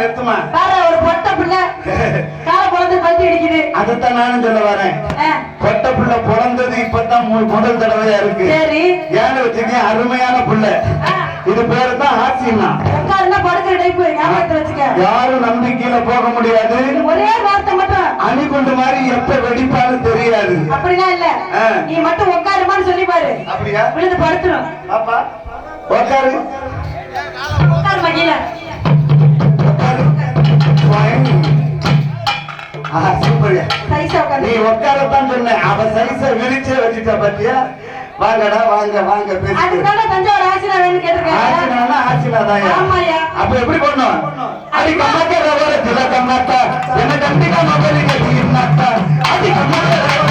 நிறுத்துமா வேற ஒரு பொட்டை பிள்ளை. கால குழந்தை பத்தி அடிக்குது. அதைத்தான் நானும் சொல்ல வரேன். பொட்ட புள்ள பிறந்தது இப்பதான் முதல் தடவையா இருக்கு. சரி. ஏன்னு வச்சுக்க அருமையான புள்ள. இது பேரு தான் ஆசினா உட்காருன்னா படுக்கிற டைப்பு ஞாபகத்துல வச்சுக்க. யாரும் நம்பிக்கையில போக முடியாது. ஒரே வார்த்தை மட்டும். அணிகுண்டு மாதிரி எப்ப வெடிப்பான்னு தெரியாது. அப்படிலாம் இல்ல. நீ மட்டும் உட்காருமான்னு சொல்லி பாரு. அப்படியா? விழுந்து படுத்துரும். பாப்பா உட்காரு. உட்காரு மகிழ. நீ உட்காரு உட்காரத்தான் சொன்ன. அவ சைஸ விரிச்சே வச்சுட்ட பாத்தியா? வாங்கடா வாங்க வாங்க. அப்ப எப்படி பண்ணும் அடி கம்மாக்க தில கம்மாக்கா என்ன கண்டிக்கா மொபைல் கட்டி அடி கம்மாக்கா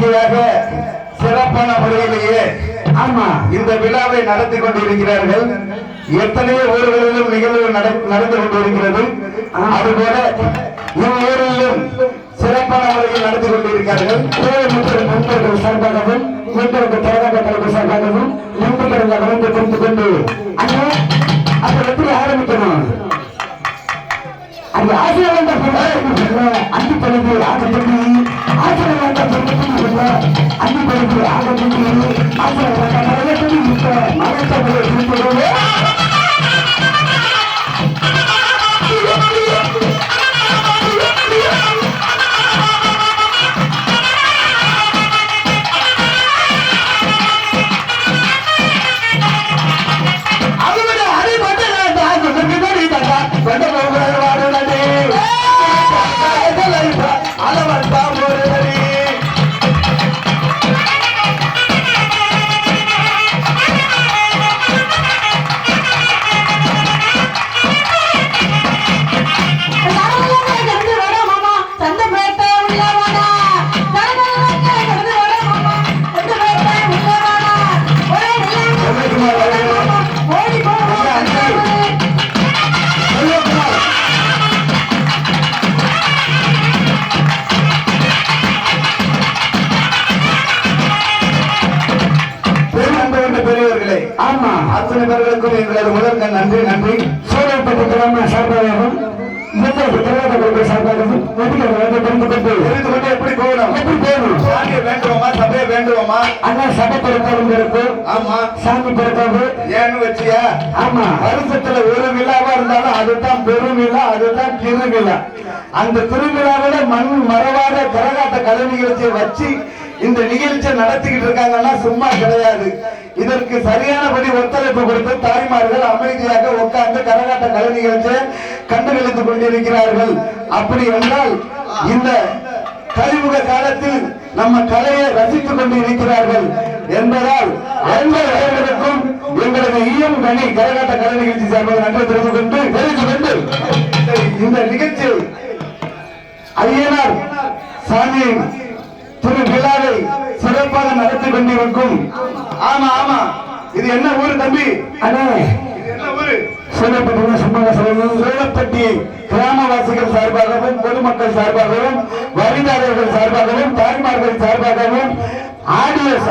இயற்கையாக சிறப்பான முறையிலேயே ஆமா. இந்த விழாவை நடத்தி கொண்டிருக்கிறார்கள். எத்தனையோ ஊர்களிலும் நிகழ்வு நட- நடந்து கொண்டிருக்கிறது. அதுபோல இவ்வூரிலும் சிறப்பான முறையில் நடத்தி கொண்டிருக்கிறார்கள். நண்பர்கள் சார்பாகவும் தேவக தலைவர் சார்பாகவும் நம்பிக்கைகளை கலந்து கொண்டு கொண்டு அன்பு பழுது ஆகப்பட்டு ஆமா. அத்தனை பேர்களுக்கும் எங்களது முதற்க நன்றி நன்றி. சூழல்பட்ட கிராம சார்பாகவும் எப்படி போகணும்? எப்படி போகணும்? சாமியை வேண்டுவோமா? சபையை வேண்டுவோமா? அண்ணா சபை இருக்கும் ஆமா. சாமி பிறந்தவங்க ஏன்னு வச்சியா? ஆமா. வருஷத்துல ஒரு விழாவா இருந்தாலும் அதுதான் பெருவிழா அதுதான் திருவிழா. அந்த திருவிழாவில மண் மரவாத கரகாட்ட கலை நிகழ்ச்சியை வச்சு இந்த நிகழ்ச்சியை நடத்திக்கிட்டு இருக்காங்கன்னா சும்மா கிடையாது. இதற்கு சரியானபடி ஒத்துழைப்பு கொடுத்து தாய்மார்கள் அமைதியாக உட்கார்ந்து கரகாட்ட கலை நிகழ்ச்சியை கண்டுகளித்துக் கொண்டிருக்கிறார்கள். அப்படி என்றால் இந்த கலிமுக காலத்தில் நம்ம கலையை ரசித்துக் கொண்டு இருக்கிறார்கள் என்பதால் எங்கள் இளம் கனி கரகாட்ட கலை நிகழ்ச்சி சார்பாக நன்றி தெரிந்து கொண்டு தெரிந்து கொண்டு. இந்த நிகழ்ச்சி ஐயனார் சாமியின் திரு விழாவை சிறப்பாக நடத்தி கொண்டிருக்கும். ஆமா ஆமா. இது என்ன ஊரு தம்பி? அண்ணே. சொல்லப்பட்டீங்க சும்மா சொல்லணும் சோழப்பட்டி கிராமவாசிகள் சார்பாகவும் பொதுமக்கள் சார்பாகவும் வரிதாரர்கள் சார்பாகவும் தாய்மார்கள் சார்பாகவும் ஆடியன்ஸ்